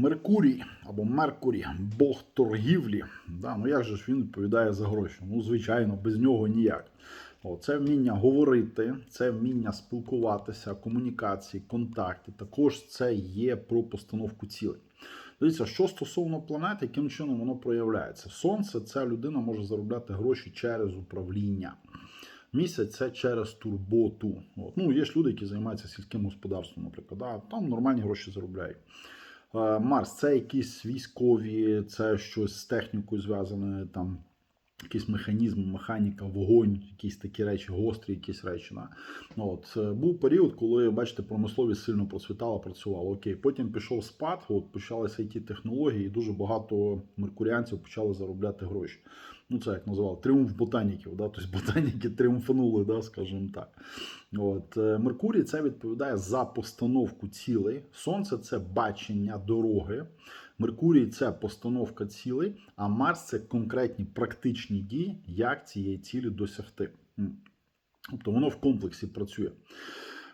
Меркурій або Меркурій, Бог торгівлі. Да, ну як же ж він відповідає за гроші? Ну, звичайно, без нього ніяк. О, це вміння говорити, це вміння спілкуватися, комунікації, контакти. Також це є про постановку цілей. Дивіться, що стосовно планет, яким чином воно проявляється. Сонце це людина може заробляти гроші через управління. Місяць це через турботу. От. Ну, є ж люди, які займаються сільським господарством, наприклад. Да? Там нормальні гроші заробляють. Е, Марс це якісь військові, це щось з технікою зв'язане, там якийсь механізм, механіка, вогонь, якісь такі речі, гострі якісь речі. Да? Ну, От, е, був період, коли, бачите, промисловість сильно процвітала, працювала. Окей, потім пішов спад, от, почалися it технології, і дуже багато меркуріанців почали заробляти гроші. Ну, це як називали тріумф ботаніків. Да? Тобто ботаніки тріумфанули, да, скажімо так. От, е, Меркурій це відповідає за постановку цілей. Сонце це бачення дороги. Меркурій це постановка цілей, а Марс це конкретні практичні дії, як цієї цілі досягти. Тобто воно в комплексі працює.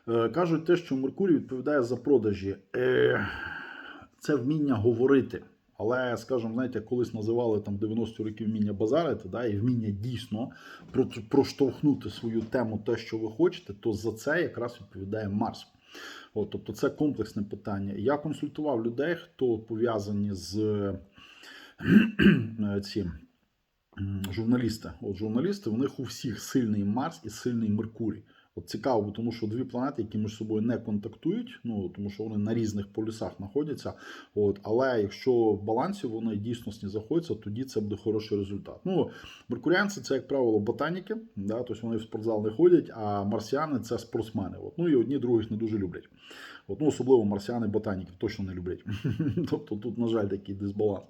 Е, Кажуть те, що Меркурій відповідає за продажі. Е, Це вміння говорити. Але, скажімо, знаєте, колись називали там 90 років вміння базарити, да, і вміння дійсно проштовхнути свою тему, те, що ви хочете, то за це якраз відповідає Марс. От, тобто це комплексне питання. Я консультував людей, хто пов'язані з ці журналісти. От журналісти, у них у всіх сильний Марс і сильний Меркурій. От цікаво, тому що дві планети, які між собою не контактують, ну тому що вони на різних полюсах знаходяться. От, але якщо в балансі вони дійсності знаходяться, тоді це буде хороший результат. Ну, меркуріанці це, як правило, ботаніки, да, тобто вони в спортзал не ходять, а марсіани це спортсмени. От, ну і одні других не дуже люблять. От, ну, особливо марсіани ботаніків точно не люблять. тобто тут, на жаль, такий дисбаланс.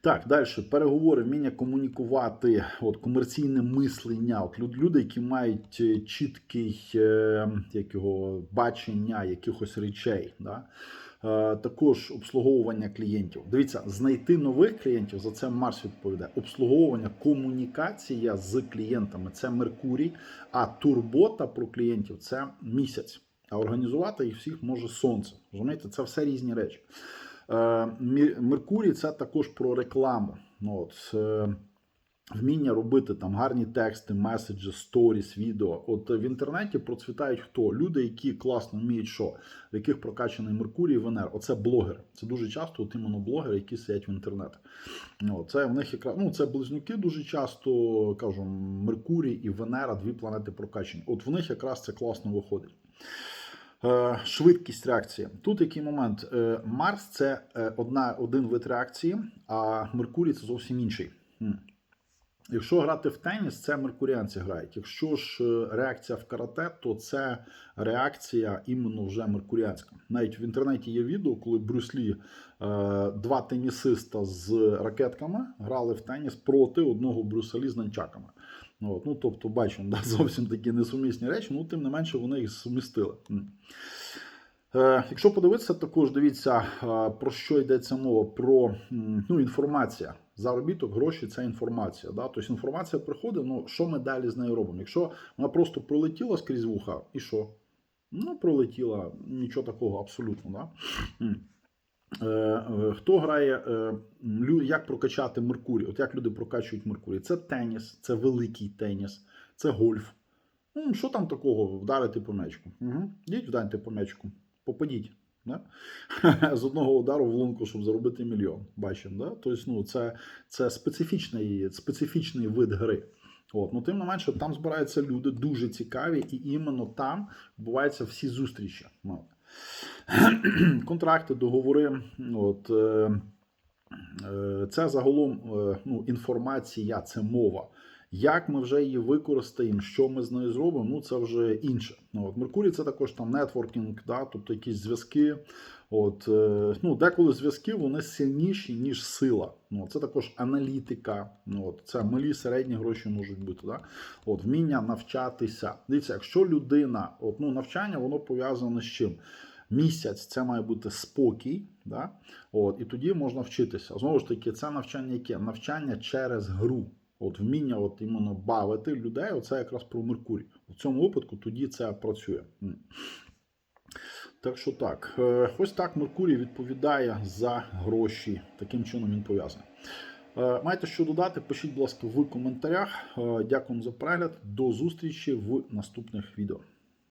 Так, далі переговори, вміння комунікувати, от комерційне мислення. От люди, які мають е, чіткий е, як його, бачення якихось речей. Да? Е, також обслуговування клієнтів. Дивіться, знайти нових клієнтів за це Марс відповідає. Обслуговування, комунікація з клієнтами це Меркурій, а турбота про клієнтів це місяць. А організувати їх всіх може сонце. Розумієте, це все різні речі. Е, Меркурій це також про рекламу. Ну, от, е, вміння робити там гарні тексти, меседжі, сторіс, відео. От е, в інтернеті процвітають хто? Люди, які класно вміють що, в яких прокачаний Меркурій і Венер. Оце блогери. Це дуже часто от іменно блогери, які сидять в інтернеті. Ну, це в них якраз ну, це близнюки дуже часто кажу, Меркурій і Венера, дві планети прокачані. От в них якраз це класно виходить. Е, Швидкість реакції. Тут який момент? Е, Марс це е, одна, один вид реакції, а Меркурій це зовсім інший. Якщо грати в теніс, це меркуріанці грають. Якщо ж реакція в карате, то це реакція іменно вже меркуріанська. Навіть в інтернеті є відео, коли Брюс Лі, е, два тенісиста з ракетками грали в теніс проти одного Брюсалі з нанчаками. От, ну, тобто, бачимо, да, зовсім такі несумісні речі, ну тим не менше вони їх сумістили. Е, Якщо подивитися, також дивіться, е, про що йдеться мова: про ну, інформація. Заробіток, гроші це інформація. Да? Тобто інформація приходить, ну що ми далі з нею робимо? Якщо вона просто пролетіла скрізь вуха, і що? Ну, пролетіла, нічого такого абсолютно. Да? Е, е, Хто грає, е, як прокачати Меркурій? От як люди прокачують Меркурій? Це теніс, це великий теніс, це гольф. Ну, що там такого вдарити по м'ячку? Угу. Йдіть вдарити по м'ячку, попадіть. Да? З одного удару в лунку, щоб заробити мільйон. Бачимо, да? Тобто, ну, це, це специфічний, специфічний вид гри. От. Ну, тим не менше, там збираються люди дуже цікаві, і іменно там відбуваються всі зустрічі. Контракти, договори. От, е, е, це загалом е, ну, інформація, це мова. Як ми вже її використаємо, що ми з нею зробимо, ну це вже інше. От Меркурій це також там нетворкінг, да, тобто якісь зв'язки. От, ну, деколи зв'язки вони сильніші, ніж сила. Ну, це також аналітика. Ну, от, це малі середні гроші можуть бути. Да? От, вміння навчатися. Дивіться, якщо людина, от, ну, навчання, воно пов'язане з чим? Місяць це має бути спокій, да? От, і тоді можна вчитися. Знову ж таки, це навчання яке? Навчання через гру. От вміння от іменно бавити людей, оце якраз про Меркурій. У цьому випадку тоді це працює. Так що так, Е, ось так Меркурій відповідає за гроші. Таким чином він пов'язаний. Е, Маєте що додати? Пишіть, будь ласка, в коментарях. Е, Дякую за перегляд. До зустрічі в наступних відео.